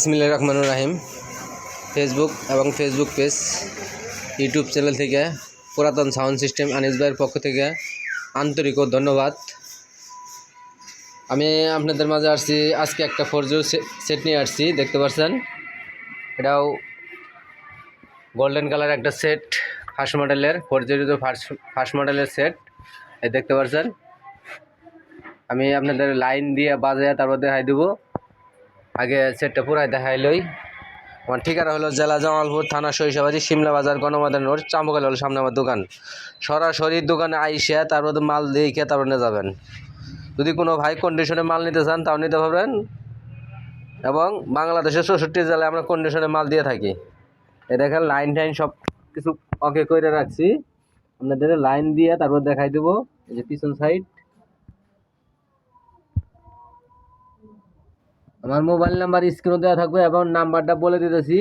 ইসমিল্লা রহমানুর রাহিম। ফেসবুক এবং ফেসবুক পেজ ইউটিউব চ্যানেল থেকে পুরাতন সাউন্ড সিস্টেম আনিস ভাইয়ের পক্ষ থেকে আন্তরিক ও ধন্যবাদ। আমি আপনাদের মাঝে আসছি, আজকে একটা ফোর সেট নিয়ে আসছি, দেখতে পাচ্ছেন এটাও গোল্ডেন কালার একটা সেট ফার্স্ট মডেলের ফোর জিরো ফার্স্ট ফার্স্ট মডেলের সেট দেখতে পাচ্ছেন আমি আপনাদের লাইন দিয়ে বাজায় তারপর দেখাই দেবো। আগে সেটটা পুরাই দেখাই লই। আমার ঠিকানা হলো জেলা জামালপুর থানা সরিষাবাড়ি সিমলা বাজার গণমাদান রোড চাম্বকাল হলো সামনে আমার দোকান। সরাসরি দোকানে আইসে তারপর মাল দিয়ে তারপর নিয়ে যাবেন। যদি কোনো ভাই কন্ডিশনে মাল নিতে চান, তাও নিতে পারবেন। এবং বাংলাদেশের চৌষট্টি জেলায় আমরা কন্ডিশনে মাল দিয়ে থাকি। এ দেখেন লাইন টাইন সব কিছু ওকে করে রাখছি। আপনাদের লাইন দিয়ে তারপর দেখাই দেবো। এই যে পিছন সাইড আমার মোবাইল নাম্বার স্ক্রিনে দেওয়া থাকবে এবং নাম্বারটা বলে দিতেছি।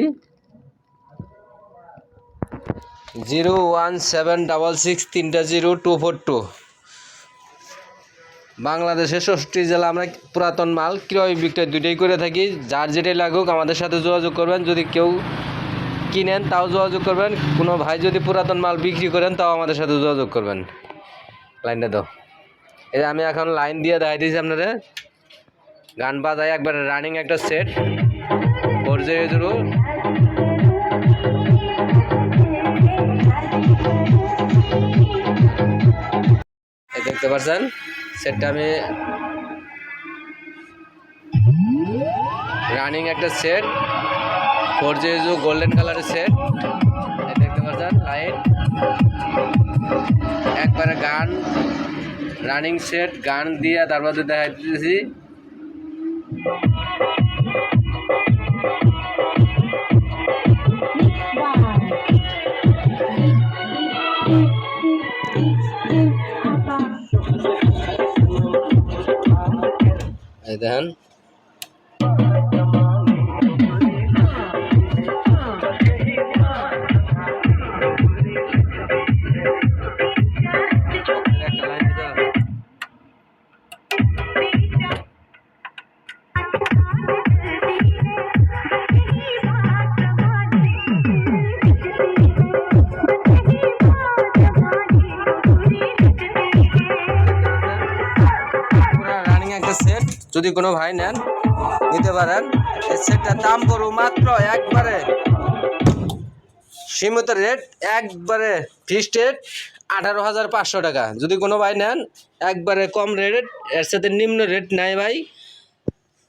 Zero one seven double six তিনটা জিরো টু ফোর টু। বাংলাদেশের ষষ্ঠী জেলা আমরা পুরাতন মাল, ক্রয় বিক্রয় দুইটাই করে থাকি। যার যেটাই লাগুক আমাদের সাথে যোগাযোগ করবেন। যদি কেউ কিনেন তাও যোগাযোগ করবেন। কোনো ভাই যদি পুরাতন মাল বিক্রি করেন তাও আমাদের সাথে যোগাযোগ করবেন। লাইনটা দাও। এই আমি এখন লাইন দিয়ে দেখাই দিয়েছি আপনাদের। গান বাজায় একবার রানিং একটা সেট ফোর জিরো দেখতে পাচ্ছেন সেটটা আমি রানিং একটা সেট ফোর জিরো গোল্ডেন কালারের সেট দেখতে পাচ্ছেন লাইট একবারে গান রানিং সেট গান দিয়ে তারপর দেখাই দিতেছি দেখেন যদি কোনো ভাই নেন, নিতে পারেন। সেটটার দাম পড়ব মাত্র একবারে সীমিত রেট, একবারে ফিক্সড রেট আঠারো হাজার পাঁচশো টাকা। যদি কোনো ভাই নেন, একবারে কম রেট, এর সাথে নিম্ন রেট নেয় ভাই।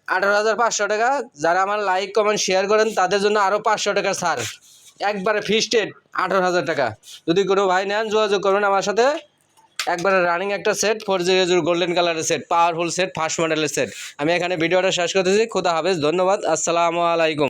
আঠারো হাজার পাঁচশো টাকা, যারা আমার লাইক কমেন্ট শেয়ার করেন, তাদের জন্য আরও পাঁচশো টাকা ছাড়। একবারে ফিক্সড রেট আঠারো হাজার টাকা। যদি কোনো ভাই নেন, যোগাযোগ করবেন আমার সাথে। একবারে রানিং একটা সেট ফোর জিরো গোল্ডেন কালারের সেট পাওয়ারফুল সেট ফার্স্ট মডেলের সেট আমি এখানে ভিডিওটা শেষ করতেছি, খুদা হাফেজ, ধন্যবাদ, আসসালামু আলাইকুম।